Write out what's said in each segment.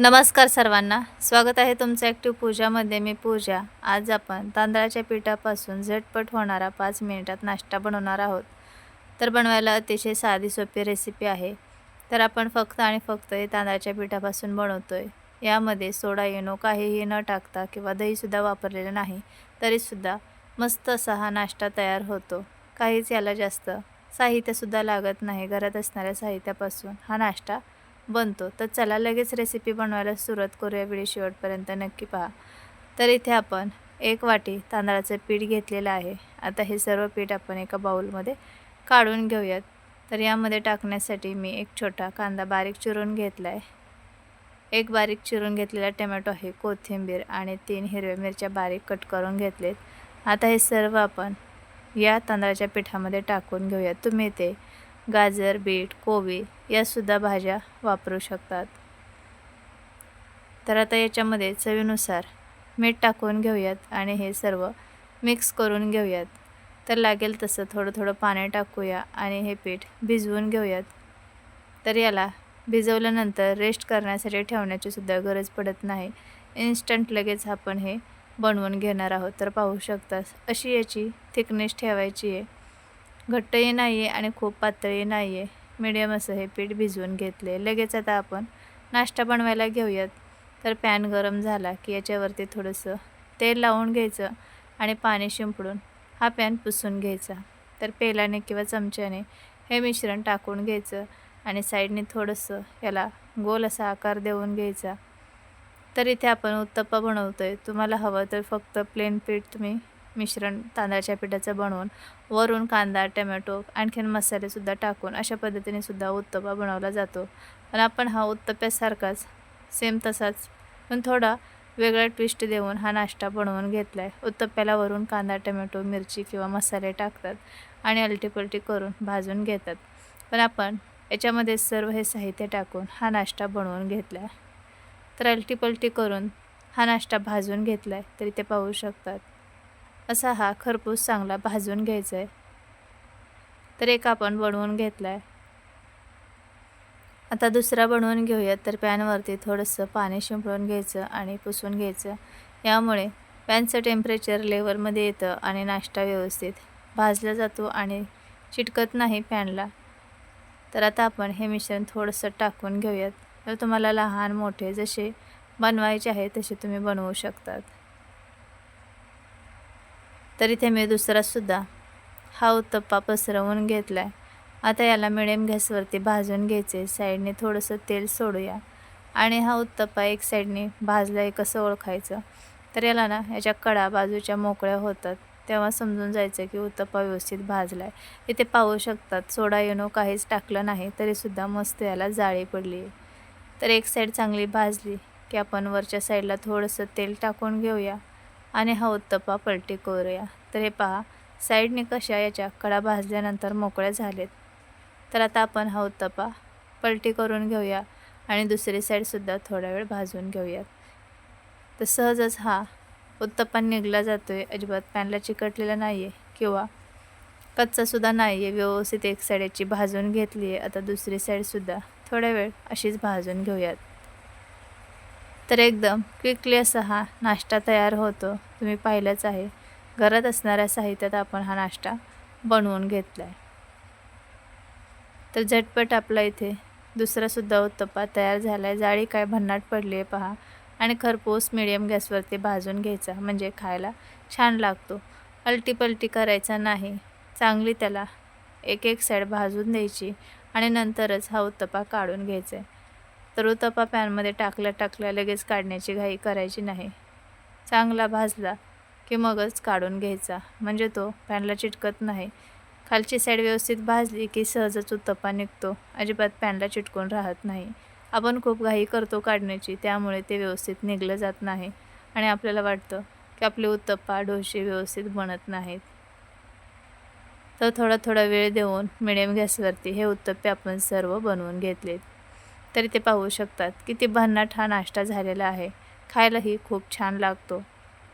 नमस्कार सर्वांना. स्वागत आहे तुमचं ॲक्टिव्ह पूजामध्ये. मी पूजा. आज आपण तांदळाच्या पिठापासून झटपट होणारा पाच मिनिटात नाश्ता बनवणार आहोत. तर बनवायला अतिशय साधी सोपी रेसिपी आहे. तर आपण फक्त आणि फक्त हे तांदळाच्या पिठापासून बनवतो आहे यामध्ये सोडा येणो काहीही न टाकता किंवा दहीसुद्धा वापरलेलं नाही तरीसुद्धा मस्त असा हा नाश्ता तयार होतो. काहीच याला जास्त साहित्यसुद्धा लागत नाही. घरात असणाऱ्या साहित्यापासून हा नाश्ता बनतो. तर चला लगेच रेसिपी बनवायला सुरुवात करूया व्हिडिओ शेवटपर्यंत. नक्की पहा. तर इथे आपण एक वाटी तांदळाचं पीठ घेतलेलं आहे. आता हे सर्व पीठ आपण एका बाऊलमध्ये काढून घेऊयात. तर यामध्ये टाकण्यासाठी मी एक छोटा कांदा बारीक चिरून घेतला आहे एक बारीक चिरून घेतलेला टमॅटो आहे कोथिंबीर आणि तीन हिरव्या मिरच्या बारीक कट करून घेतलेत. आता हे सर्व आपण या तांदळाच्या पिठामध्ये टाकून घेऊयात. तुम्ही ते गाजर बीट कोबी यासुद्धा भाज्या वापरू शकतात. तर आता याच्यामध्ये चवीनुसार मीठ टाकून घेऊयात आणि हे सर्व मिक्स करून घेऊयात. तर लागेल तसं थोडं थोडं पाणी टाकूया आणि हे पीठ भिजवून घेऊयात. तर याला भिजवल्यानंतर रेस्ट करण्यासाठी ठेवण्याची सुद्धा गरज पडत नाही. इन्स्टंट लगेच आपण हे बनवून घेणार आहोत. तर पाहू शकतास अशी याची थिकनेस ठेवायची आहे. घट्टही नाही आहे आणि खूप पातळही नाही आहे मिडियम असं हे पीठ भिजवून घेतले लगेच आता आपण नाश्ता बनवायला घेऊयात. तर पॅन गरम झाला की याच्यावरती थोडंसं तेल लावून घ्यायचं आणि पाणी शिंपडून हा पॅन पुसून घ्यायचा. तर पेलाने किंवा चमच्याने हे मिश्रण टाकून घ्यायचं आणि साईडने थोडंसं याला गोल असा आकार देऊन घ्यायचा. तर इथे आपण उत्तप्पा बनवतो आहे तुम्हाला हवं तर फक्त प्लेन पीठ तुम्ही मिश्रण तांदळाच्या पिठाचं बनवून वरून कांदा टमॅटो आणखीन मसालेसुद्धा टाकून अशा पद्धतीने सुद्धा उत्तप्पा बनवला जातो. पण आपण हा उत्तप्यासारखाच सेम तसाच पण थोडा वेगळा ट्विस्ट देऊन हा नाश्ता बनवून घेतला आहे उत्तप्प्याला वरून कांदा टमॅटो मिरची किंवा मसाले टाकतात आणि अलटीपलटी करून भाजून घेतात. पण आपण याच्यामध्ये सर्व हे साहित्य टाकून हा नाश्ता बनवून घेतला आहे तर अलटीपलटी करून हा नाश्ता भाजून घेतला आहे तरी ते पाहू शकतात. असा हा खरपूस चांगला भाजून घ्यायचा आहे तर एक आपण बनवून घेतला आहे आता दुसरा बनवून घेऊयात तर पॅनवरती थोडंसं पाणी शिंपडून घ्यायचं आणि पुसून घ्यायचं. यामुळे पॅनचं टेम्परेचर लेवलमध्ये येतं आणि नाश्ता व्यवस्थित भाजला जातो आणि चिटकत नाही पॅनला. तर आता आपण हे मिश्रण थोडंसं टाकून घेऊयात. तर तुम्हाला लहान मोठे जसे बनवायचे आहे तसे तुम्ही बनवू शकतात. तर इथे मी दुसरासुद्धा हा उत्तप्पा पसरवून घेतला आहे आता याला मिडियम गॅसवरती भाजून घ्यायचे. साईडने थोडंसं तेल सोडूया. आणि हा उत्तप्पा एक साईडने भाजला आहे कसं ओळखायचं. तर याला ना याच्या कडा बाजूच्या मोकळ्या होतात. तेव्हा समजून जायचं की उत्तप्पा व्यवस्थित भाजला आहे इथे पाहू शकतात सोडा येणो काहीच टाकलं नाही तरीसुद्धा मस्त याला जाळी पडली. तर एक साईड चांगली भाजली की आपण वरच्या साईडला थोडंसं तेल टाकून घेऊया. आणि हा उत्तप्पा पलटी करूया. तर हे पहा साईडने कशा याच्या कडा भाजल्यानंतर मोकळ्या झालेत. तर आता आपण हा उत्तप्पा पलटी करून घेऊया आणि दुसरी साईडसुद्धा थोडा वेळ भाजून घेऊयात. तर सहजच हा उत्तप्पा निघला जातो आहे अजिबात पॅनला चिकटलेला नाही आहे किंवा कच्चासुद्धा नाही आहे व्यवस्थित एक साईड याची भाजून घेतली आहे आता दुसरी साईडसुद्धा थोड्या वेळ अशीच भाजून घेऊयात. तर एकदम क्विकली असा हा नाश्ता तयार होतो. तुम्ही पाहिलंच आहे. घरात असणाऱ्या साहित्यात आपण हा नाश्ता बनवून घेतला आहे तर झटपट आपला इथे दुसरासुद्धा उत्तप्पा तयार झाला आहे जाळी काय भन्नाट पडली आहे पहा. आणि खरपूस मिडियम गॅसवरती भाजून घ्यायचा. म्हणजे खायला छान लागतो. अलटीपलटी करायचा नाही. चांगली त्याला एक एक साईड भाजून द्यायची. आणि नंतरच हा उत्तप्पा काढून घ्यायचा आहे तर उत्तप्पा पॅनमध्ये टाकल्या टाकल्या लगेच काढण्याची घाई करायची नाही. चांगला भाजला की मगच काढून घ्यायचा. म्हणजे तो पॅनला चिटकत नाही. खालची साईड व्यवस्थित भाजली की सहजच उत्तप्पा निघतो. अजिबात पॅनला चिटकून राहत नाही. आपण खूप घाई करतो काढण्याची त्यामुळे ते व्यवस्थित निघलं जात नाही. आणि आपल्याला वाटतं की आपले उत्तप्पा डोसे व्यवस्थित बनत नाहीत. तर थोडा थोडा वेळ देऊन मिडियम गॅसवरती हे उत्तप्पे आपण सर्व बनवून घेतलेत. तरी ते पाहू शकतात किती भन्नाट हा नाश्ता झालेला आहे. खायलाही खूप छान लागतो.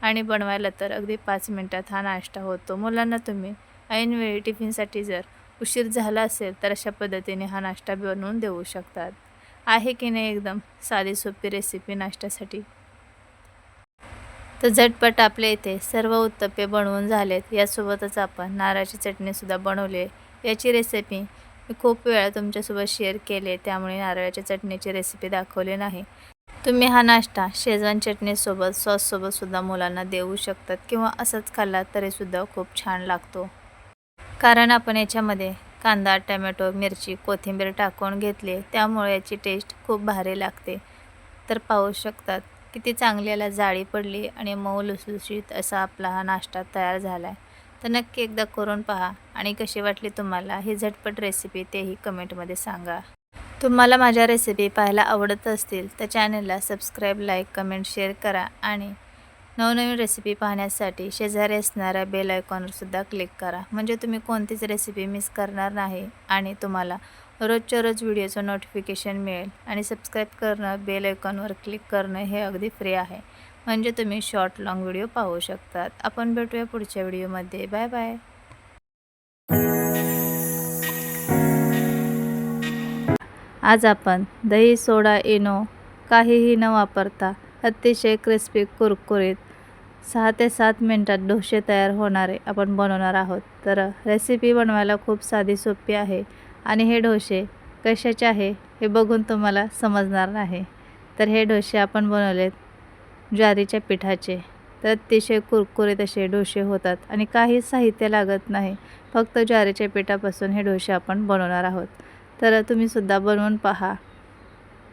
आणि बनवायला तर अगदी पाच मिनटात हा नाश्ता होतो. मुलांना तुम्ही ऐनवेळी टिफिनसाठी जर उशीर झाला असेल तर अशा पद्धतीने हा नाश्ता बनवून देऊ शकतात. आहे की नाही एकदम साधी सोपी रेसिपी नाश्त्यासाठी? तर झटपट आपल्या इथे सर्व उत्तप्पे बनवून झालेत. यासोबतच आपण नारळाची चटणीसुद्धा बनवली आहे. याची रेसिपी मी खूप वेळा तुमच्यासोबत शेअर केले त्यामुळे नारळाच्या चटणीची रेसिपी दाखवली नाही. तुम्ही हा नाश्ता शेजवान चटणीसोबत सॉससोबतसुद्धा मुलांना देऊ शकतात किंवा असंच खाल्ला तरीसुद्धा खूप छान लागतो. कारण आपण याच्यामध्ये कांदा टमॅटो मिरची कोथिंबीर टाकून घेतली त्यामुळे याची टेस्ट खूप भारी लागते. तर पाहू शकतात किती चांगली याला जाळी पडली आणि मऊ लुसलुशीत असा आपला हा नाश्ता तयार झाला आहे तर नक्की एकदा करून पहा आणि कशी वाटली तुम्हाला ही झटपट रेसिपी तेही कमेंटमध्ये सांगा. तुम्हाला माझ्या रेसिपी पाहायला आवडत असतील तर चॅनलला सबस्क्राईब लाईक कमेंट शेअर करा आणि नवनवीन रेसिपी पाहण्यासाठी शेजारी असणाऱ्या बेल आयकॉनवरसुद्धा क्लिक करा. म्हणजे तुम्ही कोणतीच रेसिपी मिस करणार नाही आणि तुम्हाला रोजच्या रोज व्हिडिओचं नोटिफिकेशन मिळेल. आणि सबस्क्राईब करणं बेल आयकॉनवर क्लिक करणं हे अगदी फ्री आहे. म्हणजे तुम्ही शॉर्ट लाँग व्हिडिओ पाहू शकतात. आपण भेटूया पुढच्या व्हिडिओमध्ये बाय बाय आज आपण दही सोडा इनो काहीही न वापरता अतिशय क्रिस्पी कुरकुरीत सहा ते सात मिनटात डोसे तयार होणारे आपण बनवणार आहोत. तर रेसिपी बनवायला खूप साधी सोपी आहे. आणि हे डोसे कशाचे आहे हे बघून तुम्हाला समजणार नाही. तर हे डोसे आपण बनवलेत ज्वारीच्या पिठाचे. तर अतिशय कुरकुरीत असे डोसे होतात आणि काही साहित्य लागत नाही. फक्त ज्वारीच्या पिठापासून हे डोसे आपण बनवणार आहोत. तर तुम्हीसुद्धा बनवून पहा.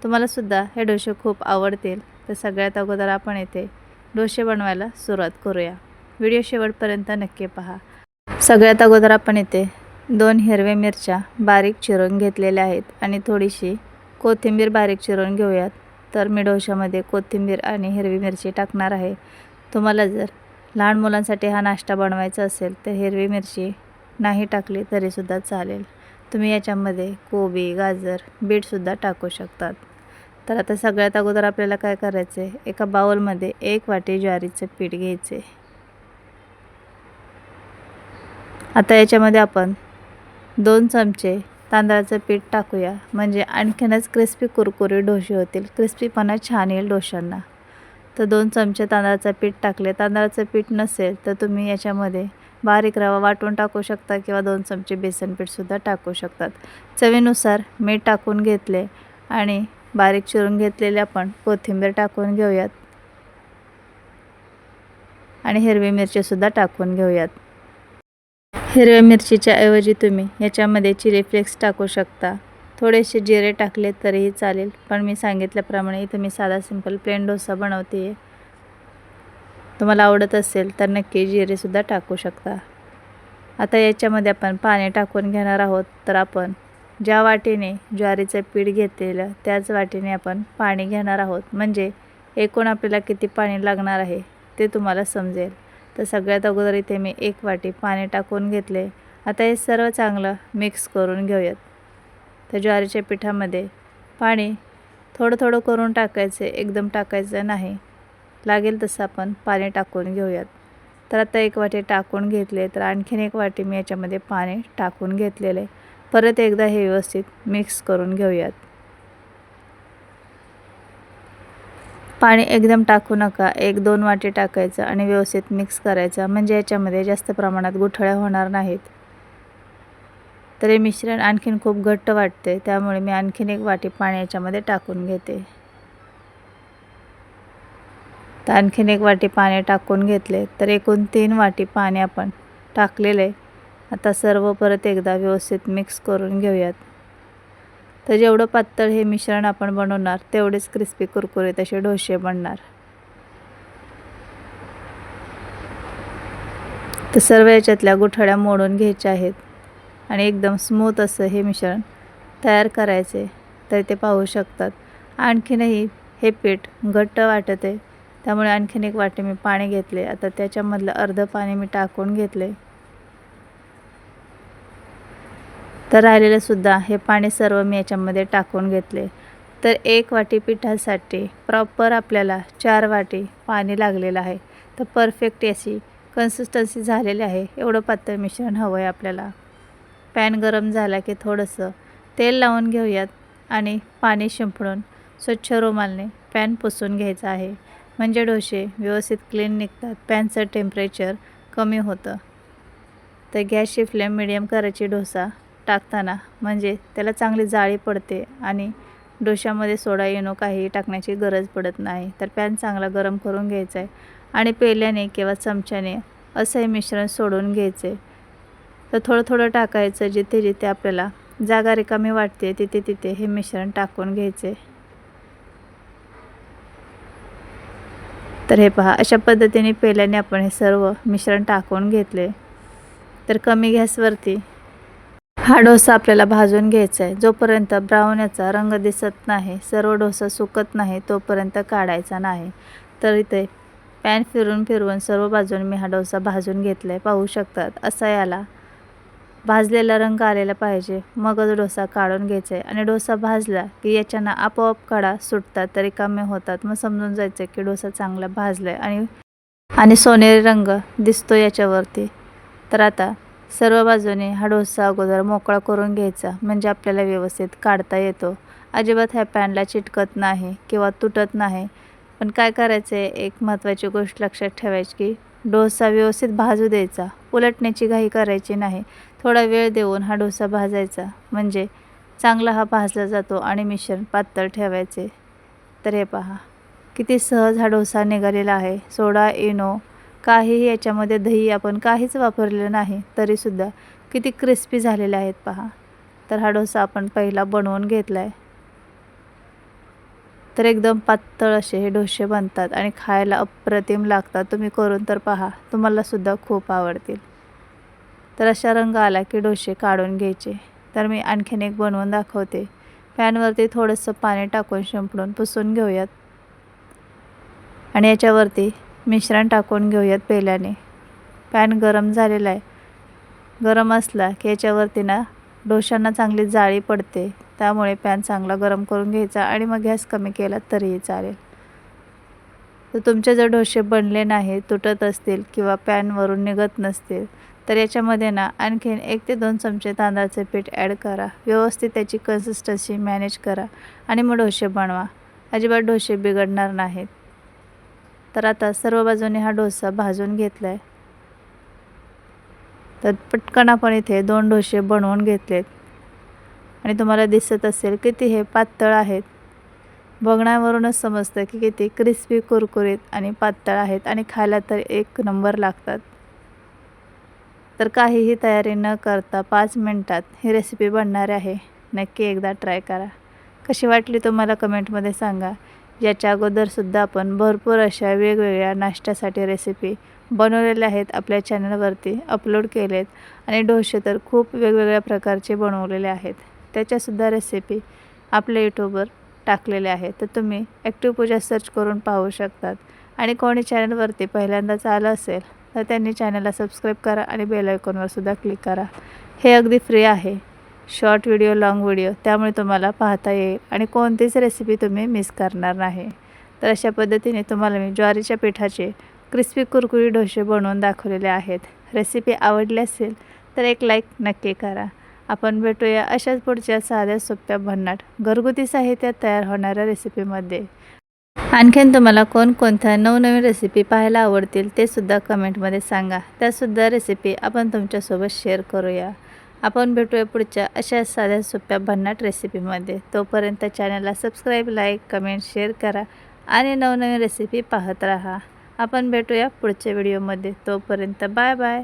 तुम्हालासुद्धा हे डोसे खूप आवडतील. तर सगळ्यात अगोदर आपण येथे डोसे बनवायला सुरुवात करूया. व्हिडिओ शेवटपर्यंत नक्की पहा. सगळ्यात अगोदर आपण येथे दोन हिरव्या मिरच्या बारीक चिरून घेतलेल्या आहेत आणि थोडीशी कोथिंबीर बारीक चिरून घेऊयात. तर मी डोशामध्ये कोथिंबीर आणि हिरवी मिरची टाकणार आहे. तुम्हाला जर लहान मुलांसाठी हा नाश्ता बनवायचा असेल तर हिरवी मिरची नाही टाकली तरीसुद्धा चालेल. तुम्ही याच्यामध्ये कोबी गाजर बीटसुद्धा टाकू शकतात. तर आता सगळ्यात अगोदर आपल्याला काय करायचं आहे एका बाउलमध्ये एक वाटी ज्वारीचं पीठ घ्यायचे आता याच्यामध्ये आपण दोन चमचे तांदळाचं पीठ टाकूया. म्हणजे आणखीनच क्रिस्पी कुरकुरी डोसे होतील. क्रिस्पीपणा छान येईल डोशांना. तर दोन चमचे तांदळाचं पीठ टाकले. तांदळाचं पीठ नसेल तर तुम्ही याच्यामध्ये बारीक रवा वाटून टाकू शकता किंवा दोन चमचे बेसन पीठसुद्धा टाकू शकतात. चवीनुसार मीठ टाकून घेतले आणि बारीक चिरून घेतलेले आपण कोथिंबीर टाकून घेऊयात. आणि हिरवी मिरचीसुद्धा टाकून घेऊयात. हिरव्या मिरचीच्या ऐवजी तुम्ही याच्यामध्ये चिली फ्लेक्स टाकू शकता. थोडेसे जिरे टाकले तरीही चालेल पण मी सांगितल्याप्रमाणे इथं मी साधा सिंपल प्लेन डोसा बनवते आहे तुम्हाला आवडत असेल तर नक्की जिरेसुद्धा टाकू शकता. आता याच्यामध्ये आपण पाणी टाकून घेणार आहोत तर आपण ज्या वाटीने ज्वारीचं पीठ घेतलेलं त्याच वाटीने आपण पाणी घेणार आहोत. म्हणजे एकूण आपल्याला किती पाणी लागणार आहे ते तुम्हाला समजेल. तर सगळ्यात अगोदर इथे मी एक वाटी पाणी टाकून घेतले. आता हे सर्व चांगलं मिक्स करून घेऊयात. तर ज्वारीच्या पिठामध्ये पाणी थोडं थोडं करून टाकायचं एकदम टाकायचं नाही. लागेल तसं आपण पाणी टाकून घेऊयात. तर आता एक वाटी टाकून घेतले तर आणखीन एक वाटी मी याच्यामध्ये पाणी टाकून घेतलेलं. आहे परत एकदा हे व्यवस्थित मिक्स करून घेऊयात. पाणी एकदम टाकू नका. एक दोन वाटी टाकायचं आणि व्यवस्थित मिक्स करायचं. म्हणजे याच्यामध्ये जास्त प्रमाणात गुठळ्या होणार नाहीत. तर हे मिश्रण आणखीन खूप घट्ट वाटते. त्यामुळे मी आणखीन एक वाटी पाणी याच्यामध्ये टाकून घेते. तर आणखीन एक वाटी पाणी टाकून घेतले. तर एकूण तीन वाटी पाणी आपण टाकलेले. आता सर्व परत एकदा व्यवस्थित मिक्स करून घेऊयात. तर जेवढं पातळ हे मिश्रण आपण बनवणार तेवढेच क्रिस्पी कुरकुरीत असे डोसे बनणार. तर सर्व याच्यातल्या गुठळ्या मोडून घ्यायच्या आहेत आणि एकदम स्मूथ असं हे मिश्रण तयार करायचे तर ते पाहू शकतात. आणखीनही हे पीठ घट्ट वाटत आहे त्यामुळे आणखीन एक वाटी मी पाणी घेतले. आता त्याच्यामधलं अर्धं पाणी मी टाकून घेतले. तर राहिलेलंसुद्धा हे पाणी सर्व मी याच्यामध्ये टाकून घेतले. तर एक वाटी पिठासाठी प्रॉपर आपल्याला चार वाटी पाणी लागलेलं आहे. तर परफेक्ट याची कन्सिस्टन्सी झालेली आहे. एवढं पातळ मिश्रण हवं आहे आपल्याला. पॅन गरम झाला की थोडंसं तेल लावून घेऊयात आणि पाणी शिंपडून स्वच्छ रुमालने पॅन पुसून घ्यायचा आहे. म्हणजे डोसे व्यवस्थित क्लीन निघतात. पॅनचं टेम्परेचर कमी होतं. तर गॅसची फ्लेम मिडियम करायची डोसा. टाकताना. म्हणजे त्याला चांगली जाळी पडते आणि डोशामध्ये सोडा येणो काही टाकण्याची गरज पडत नाही. तर पॅन चांगला गरम करून घ्यायचा आहे आणि पेल्याने किंवा चमच्याने असं हे मिश्रण सोडून घ्यायचे. तर थोडं थोडं टाकायचं जिथे जिथे आपल्याला जागा रिकामी वाटते तिथे तिथे हे मिश्रण टाकून घ्यायचे. तर हे पहा अशा पद्धतीने पेल्याने आपण हे सर्व मिश्रण टाकून घेतले. तर कमी गॅसवरती हा डोसा आपल्याला भाजून घ्यायचा आहे. जोपर्यंत ब्राऊन याचा रंग दिसत नाही सर्व डोसा सुकत नाही तोपर्यंत काढायचा नाही. तर इथे पॅन फिरून फिरवून सर्व बाजून मी हा डोसा भाजून घेतला आहे पाहू शकतात असा याला भाजलेला रंग आलेला पाहिजे. मगच डोसा काढून घ्यायचा आहे. आणि डोसा भाजला की याच्यानं आपोआप कडा सुटतात तरी कमी होतात. मग समजून जायचं की डोसा चांगला भाजला आहे आणि आणि सोनेरी रंग दिसतो याच्यावरती. तर आता सर्व बाजूने हा डोसा अगोदर मोकळा करून घ्यायचा म्हणजे आपल्याला व्यवस्थित काढता येतो. अजिबात ह्या पॅनला चिटकत नाही किंवा तुटत नाही. पण काय करायचं आहे एक महत्त्वाची गोष्ट लक्षात ठेवायची की डोसा व्यवस्थित भाजू द्यायचा. उलटण्याची घाई करायची नाही. थोडा वेळ देऊन हा डोसा भाजायचा. म्हणजे चांगला हा भाजला जातो आणि मिश्रण पातळ ठेवायचे. तर हे पहा. किती सहज हा डोसा निघालेला आहे. सोडा इनो काहीही याच्यामध्ये दही आपण काहीच वापरलेलं नाही तरीसुद्धा किती क्रिस्पी झालेले आहेत पहा. तर हा डोसा आपण पहिला बनवून घेतला आहे तर एकदम पातळ असे हे डोसे बनतात आणि खायला अप्रतिम लागतात. तुम्ही करून तर पहा. तुम्हालासुद्धा खूप आवडतील. तर अशा रंग आला की डोसे काढून घ्यायचे. तर मी आणखीन एक बनवून दाखवते. पॅनवरती थोडंसं पाणी टाकून शिंपडून पुसून घेऊयात. आणि याच्यावरती मिश्रण टाकून घेऊयात पेल्याने पॅन गरम झालेला आहे. गरम असला की याच्यावरती ना डोशांना चांगली जाळी पडते. त्यामुळे पॅन चांगला गरम करून घ्यायचा आणि मग गॅस कमी केला तरीही चालेल. तर तुमचे जर डोसे बनले नाही तुटत असतील किंवा पॅनवरून निघत नसतील तर याच्यामध्ये ना आणखीन एक ते दोन चमचे तांदळाचे पीठ ॲड करा. व्यवस्थित त्याची कन्सिस्टन्सी मॅनेज करा आणि मग डोसे बनवा. अजिबात डोसे बिघडणार नाहीत. तर आता सर्व बाजूने हा डोसा भाजून घेतला आहे तर पटकन आपण इथे दोन डोसे बनवून घेतलेत. आणि तुम्हाला दिसत असेल किती हे पातळ आहेत. बघण्यावरूनच समजतं की किती क्रिस्पी कुरकुरीत आणि पातळ आहेत आणि खायला तर एक नंबर लागतात. तर काहीही तयारी न करता पाच मिनटात ही रेसिपी बनणार आहे. नक्की एकदा ट्राय करा. कशी वाटली तुम्हाला कमेंटमध्ये सांगा. याच्या अगोदरसुद्धा आपण भरपूर अशा वेगवेगळ्या नाश्त्यासाठी रेसिपी बनवलेल्या आहेत आपल्या चॅनलवरती अपलोड केलेत आणि डोसे तर खूप वेगवेगळ्या प्रकारचे बनवलेले आहेत. त्याच्यासुद्धा रेसिपी आपल्या यूट्यूबवर टाकलेले आहेत. तर तुम्ही ॲक्टिव्ह पूजा सर्च करून पाहू शकतात. आणि कोणी चॅनलवरती पहिल्यांदाच आलं असेल तर त्यांनी चॅनलला सबस्क्राईब करा आणि बेल आयकॉनवरसुद्धा क्लिक करा. हे अगदी फ्री आहे. शॉर्ट व्हिडिओ लाँग व्हिडिओ त्यामुळे तुम्हाला पाहता येईल. आणि कोणतीच रेसिपी तुम्ही मिस करणार नाही. तर अशा पद्धतीने तुम्हाला मी ज्वारीच्या पिठाचे क्रिस्पी कुरकुरी डोसे बनवून दाखवलेले आहेत. रेसिपी आवडली असेल तर एक लाईक नक्की करा. आपण भेटूया अशाच पुढच्या साध्या सोप्या भन्नाट घरगुती साहित्यात तयार होणाऱ्या रेसिपीमध्ये. आणखीन तुम्हाला कोणकोणत्या नवनवीन रेसिपी पाहायला आवडतील ते सुद्धा कमेंटमध्ये सांगा. त्यासुद्धा रेसिपी आपण तुमच्यासोबत शेअर करूया. आपण भेटूया पुढच्या अशा साध्या सोप्या भन्नाट रेसिपीमध्ये तोपर्यंत चॅनलला सबस्क्राईब लाईक कमेंट शेअर करा आणि नवनवीन रेसिपी पाहत राहा. आपण भेटूया पुढच्या व्हिडिओमध्ये तोपर्यंत बाय बाय